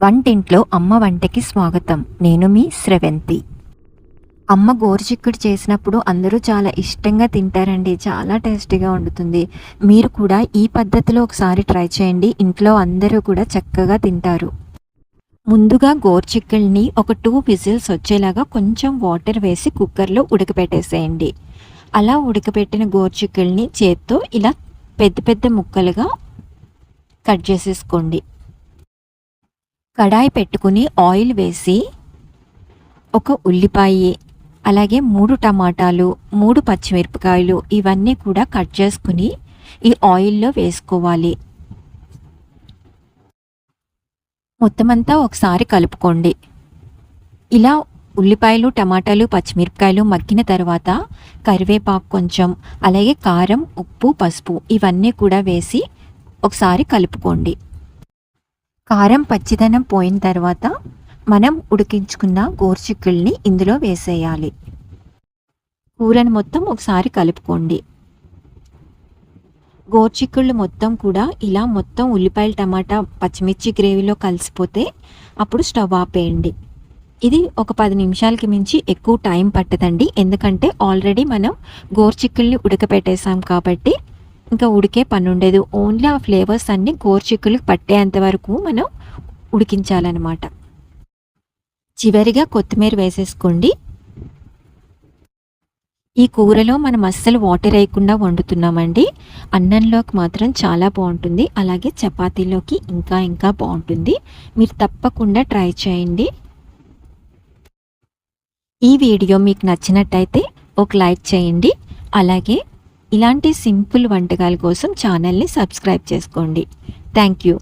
వంటింట్లో అమ్మ వంటకి స్వాగతం. నేను మీ స్రవంతి. అమ్మ గోరుచిక్కుడు చేసినప్పుడు అందరూ చాలా ఇష్టంగా తింటారండి. చాలా టేస్టీగా వండుతుంది. మీరు కూడా ఈ పద్ధతిలో ఒకసారి ట్రై చేయండి. ఇంట్లో అందరూ కూడా చక్కగా తింటారు. ముందుగా గోరుచిక్కుల్ని ఒక టూ విజిల్స్ వచ్చేలాగా కొంచెం వాటర్ వేసి కుక్కర్లో ఉడకపెట్టేసేయండి. అలా ఉడకపెట్టిన గోరుచిక్కుల్ని చేత్తో ఇలా పెద్ద పెద్ద ముక్కలుగా కట్ చేసేసుకోండి. కడాయి పెట్టుకుని ఆయిల్ వేసి ఒక ఉల్లిపాయ అలాగే మూడు టమాటాలు మూడు పచ్చిమిరపకాయలు ఇవన్నీ కూడా కట్ చేసుకుని ఈ ఆయిల్లో వేసుకోవాలి. మొత్తం అంతా ఒకసారి కలుపుకోండి. ఇలా ఉల్లిపాయలు టమాటాలు పచ్చిమిరపకాయలు మగ్గిన తర్వాత కరివేపాకు కొంచెం అలాగే కారం ఉప్పు పసుపు ఇవన్నీ కూడా వేసి ఒకసారి కలుపుకోండి. కారం పచ్చిదనం పోయిన తర్వాత మనం ఉడికించుకున్న గోరుచిక్కుల్ని ఇందులో వేసేయాలి. కూరను మొత్తం ఒకసారి కలుపుకోండి. గోరుచిక్కుళ్ళు మొత్తం కూడా ఇలా మొత్తం ఉల్లిపాయలు టమాటా పచ్చిమిర్చి గ్రేవీలో కలిసిపోతే అప్పుడు స్టవ్ ఆపేయండి. ఇది ఒక పది నిమిషాలకి మించి ఎక్కువ టైం పట్టదండి. ఎందుకంటే ఆల్రెడీ మనం గోరుచిక్కుల్ని ఉడకపెట్టేసాం కాబట్టి ఇంకా ఉడికే పని ఉండదు ఓన్లీ ఆ ఫ్లేవర్స్ అన్నీ గోరుచిక్కులకు పట్టేంత వరకు మనం ఉడికించాలన్నమాట. చివరిగా కొత్తిమీర వేసేసుకోండి. ఈ కూరలో మనం అస్సలు వాటర్ వేయకుండా వండుతున్నామండి. అన్నంలోకి మాత్రం చాలా బాగుంటుంది. అలాగే చపాతీలోకి ఇంకా ఇంకా బాగుంటుంది. మీరు తప్పకుండా ట్రై చేయండి. ఈ వీడియో మీకు నచ్చినట్టయితే ఒక లైక్ చేయండి. అలాగే ఇలాంటి సింపుల్ వంటకాల కోసం ఛానల్ని సబ్స్క్రైబ్ చేసుకోండి. Thank you.